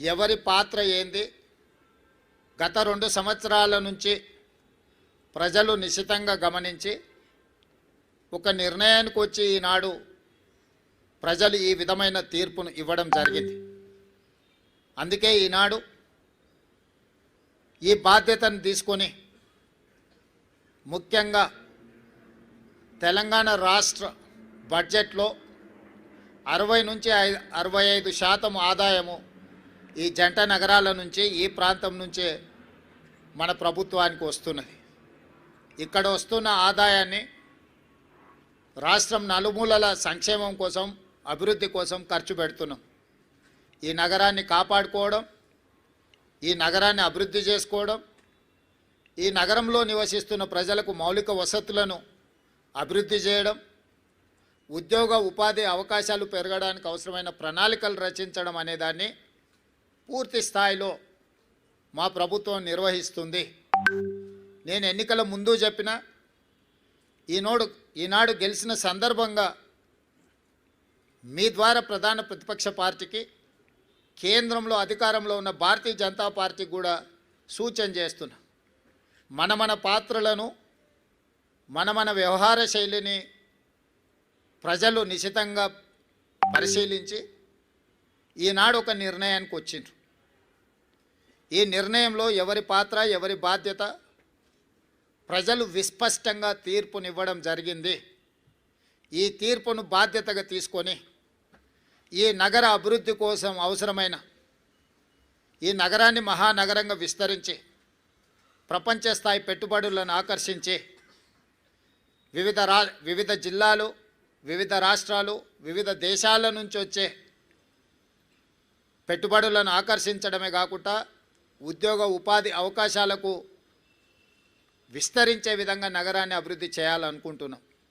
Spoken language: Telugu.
ఎవరి పాత్ర ఏంది? గత రెండు సంవత్సరాల నుంచి ప్రజలు నిశితంగా గమనించి ఒక నిర్ణయానికి వచ్చి ఈనాడు ప్రజలు ఈ విధమైన తీర్పును ఇవ్వడం జరిగింది. అందుకే ఈనాడు ఈ బాధ్యతను తీసుకొని ముఖ్యంగా తెలంగాణ రాష్ట్ర బడ్జెట్లో అరవై నుంచి అరవై ఐదు శాతం ఆదాయము ఈ జంట నగరాల నుంచి ఈ ప్రాంతం నుంచే మన ప్రభుత్వానికి వస్తున్నది. ఇక్కడ వస్తున్న ఆదాయాన్ని రాష్ట్రం నలుమూలల సంక్షేమం కోసం అభివృద్ధి కోసం ఖర్చు పెడుతున్నాం. ఈ నగరాన్ని కాపాడుకోవడం ఈ నగరాన్ని అభివృద్ధి చేసుకోవడం ఈ నగరంలో నివసిస్తున్న ప్రజలకు మౌలిక వసతులను అభివృద్ధి చేయడం ఉద్యోగ ఉపాధి అవకాశాలు పెరగడానికి అవసరమైన ప్రణాళికలు రచించడం అనేదాన్ని పూర్తి స్థాయిలో మా ప్రభుత్వం నిర్వహిస్తుంది. నేను ఎన్నికల ముందు చెప్పిన ఈనాడు ఈనాడు గెలిచిన సందర్భంగా మీ ద్వారా ప్రధాన ప్రతిపక్ష పార్టీకి కేంద్రంలో అధికారంలో ఉన్న భారతీయ జనతా పార్టీ కూడా సూచన చేస్తున్నా. మన మన పాత్రలను మన మన వ్యవహార శైలిని ప్రజలు నిశితంగా పరిశీలించి ఈనాడు ఒక నిర్ణయానికి వచ్చిండ్రు. ఈ నిర్ణయంలో ఎవరి పాత్ర ఎవరి బాధ్యత? ప్రజలు విస్పష్టంగా తీర్పునివ్వడం జరిగింది. ఈ తీర్పును బాధ్యతగా తీసుకొని ఈ నగర అభివృద్ధి కోసం అవసరమైన ఈ నగరాన్ని మహానగరంగా విస్తరించి ప్రపంచ స్థాయి పెట్టుబడులను ఆకర్షించి వివిధ రా వివిధ జిల్లాలు వివిధ రాష్ట్రాలు వివిధ దేశాల నుంచి వచ్చే పెట్టుబడులను ఆకర్షించడమే కాకుండా ఉద్యోగ ఉపాధి అవకాశాలకు విస్తరించే విధంగా నగరాన్ని అభివృద్ధి చేయాలనుకుంటున్నాం.